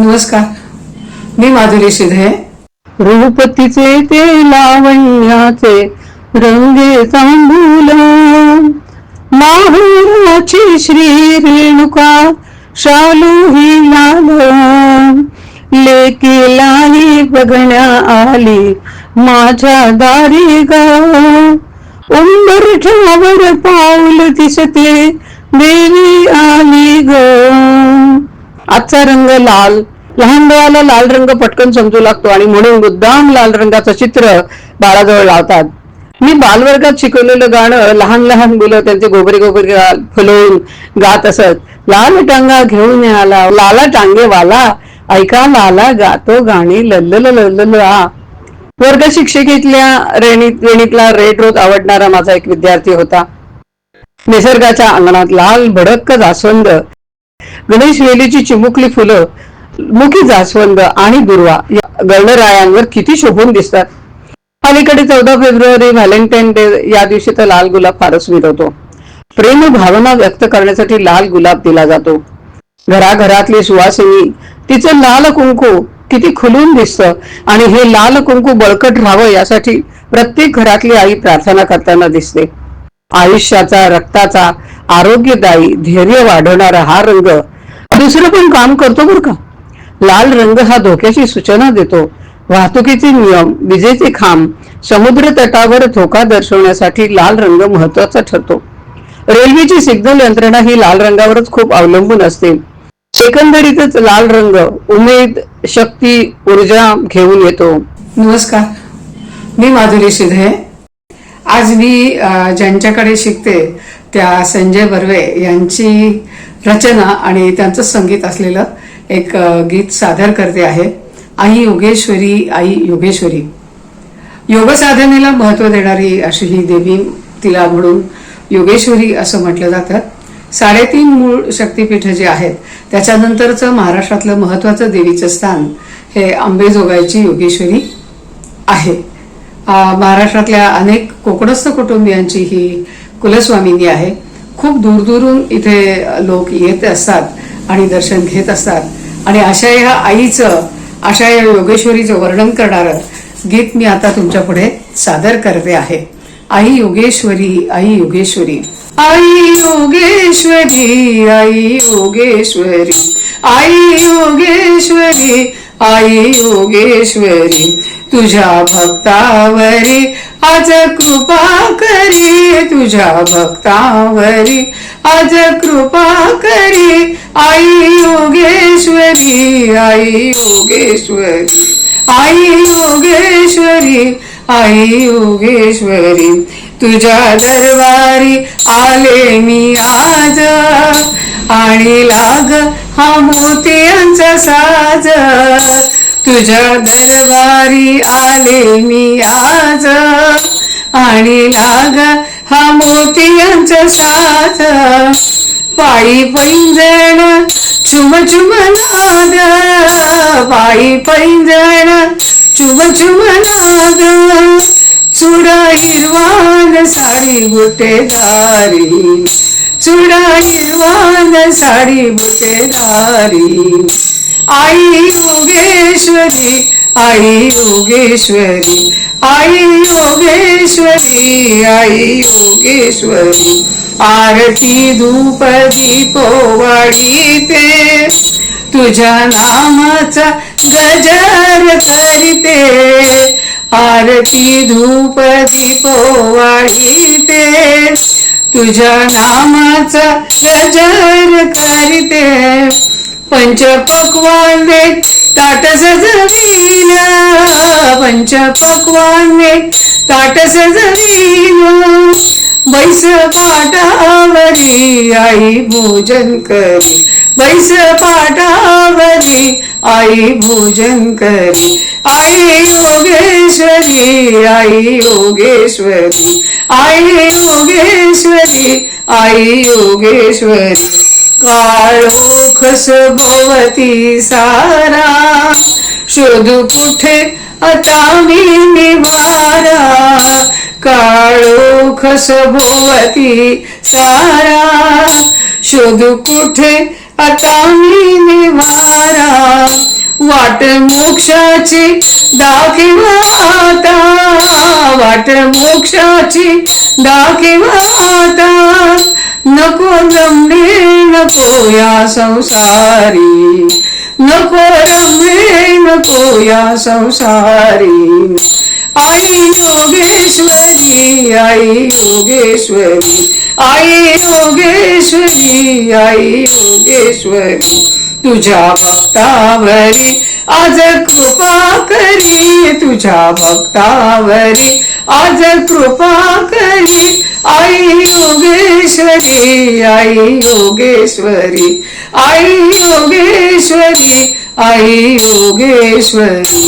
नमस्कार. मी माधुरी शिधे रूपतीचे ते लावण्याचे रंगे तांबूल. माहुराची श्री रेणुका शालू ही लाल. लेकीलाही बघण्या आली माझ्या दारी ग उंबरठ्यावर पाऊल दिसते देवी आली ग. आजचा रंग लाल. लहान बाळाला लाल रंग पटकन समजू लागतो आणि म्हणून मुद्दाम लाल रंगाचं चित्र बाळाजवळ लावतात. मी बालवर्गात शिकवलेलं गाणं लहान लहान मुलं त्यांचे गोबरे गोबरे फुलवून गात असत. लाल टांगा घेऊन आला लाला टांगे वाला ऐका लाला गातो गाणी लल्ल लल्ल वर्ग शिक्षिकेतल्या रेणीत रेणीतला रेड रोज आवडणारा माझा एक विद्यार्थी होता. निसर्गाच्या अंगणात लाल भडक्क जास्वंद. गणेश वेलीची चिमुकली फुलं मुखी जास्वंद आणि दुर्वा या गणरायांवर किती शोभून दिसतात. अलीकडे चौदा फेब्रुवारी व्हॅलेंटाईन डे या दिवशी तर लाल गुलाब फारच विरवतो. प्रेम भावना व्यक्त करण्यासाठी लाल गुलाब दिला जातो. घराघरातली सुवासिनी तिचं लाल कुंकू किती खुलून दिसतं आणि हे लाल कुंकू बळकट राहावं यासाठी प्रत्येक घरातली आई प्रार्थना करताना दिसते. आयुष्याचा रक्ताचा आरोग्यदायी धैर्य वाढवणारा हा रंग दुसरं पण काम करतो बरं का. लाल रंग हा धोक्याची सूचना देतो. वाहतुकीचे नियम विजेचे खांब समुद्र तटावर धोका दर्शवण्यासाठी लाल रंग महत्त्वाचा ठरतो. रेल्वेची सिग्नल यंत्रणा ही लाल रंगावरच खूप अवलंबून असते. एकंदरीतच लाल रंग उमेद शक्ती ऊर्जा घेऊन येतो. नमस्कार. मी माधुरी शिधे आज मी ज्यांच्याकडे शिकते त्या संजय बर्वे यांची रचना आणि त्यांचं संगीत असलेलं एक गीत सादर करते आहे. आई योगेश्वरी आई योगेश्वरी. योगसाधनेला महत्त्व महत्त्व देणारी अशी ही देवी तिला म्हणून योगेश्वरी असं म्हटलं जातं. साडेतीन मूळ शक्तिपीठ जे आहेत त्याच्यानंतरचं महाराष्ट्रातलं महत्वाचं देवीचं स्थान हे आंबेजोगाईची योगेश्वरी आहे. महाराष्ट्रातल्या अनेक कोकणस्थ कुटुंबियांची ही कुलस्वामिनी आहे. खूप दूरदूरून इथे लोक येत असतात आणि दर्शन घेत असतात. आणि अशा या आईचं अशा या योगेश्वरीचं वर्णन करणारं गीत मी आता तुमच्यापुढे सादर करते आहे. आई योगेश्वरी आई योगेश्वरी. आई योगेश्वरी आई योगेश्वरी. आई योगेश्वरी आई योगेश्वरी तुझ्या भक्तावरी आज कृपा करी तुझ्या भक्तावरी आज कृपा करी आई योगेश्वरी आई योगेश्वरी आई योगेश्वरी आई योगेश्वरी तुझ्या दरबारी आले मी आज. आणि लाग हा मोतियांचा साज. तुझ्या दरबारी आले मी आज. आणि लाग हा मोतियांचा साज. पायी पैंजण चुम चुम नाद. पायी पैंजण चुम चुम नाद. चुरा हिरवान साडी बुटेदारी चुडाई हिरवान साडी बुटेदारी आई योगेश्वरी आई योगेश्वरी आई योगेश्वरी आई योगेश्वरी. आरती धूप दीप वाढीते तुझ्या नामाचा गजर करीते आरती धूप दीप वाढीते तुझ्या नामाचा गजर करीते पंचपक्वाने ताट सजवीन. पंचपक्वाने ताट सजवीन. बैस पाटावरी आई भोजन करी. बैस पाटावरी आई भोजन करी. आई योगेश्वरी आई योगेश्वरी. आई योगेश्वरी आई योगेश्वरी. काळोखस भोवती सारा. शोधू कुठे? आता मी निवारा. काळोखस भोवती सारा. शोधू कुठे? आता मी निवारा वाट मोक्षाची दाखिवाता वाट मोक्षाची दाखिवाता नको रमणे नको या संसारी. नको रमणे नको या संसारी. आई योगेश्वरी आई योगेश्वरी आई योगेश्वरी आई योगेश्वरी तुझ्या भक्तावरी आज कृपा करी तुझ्या भक्तावरी आज कृपा करी आई योगेश्वरी आई योगेश्वरी आई योगेश्वरी आई योगेश्वरी.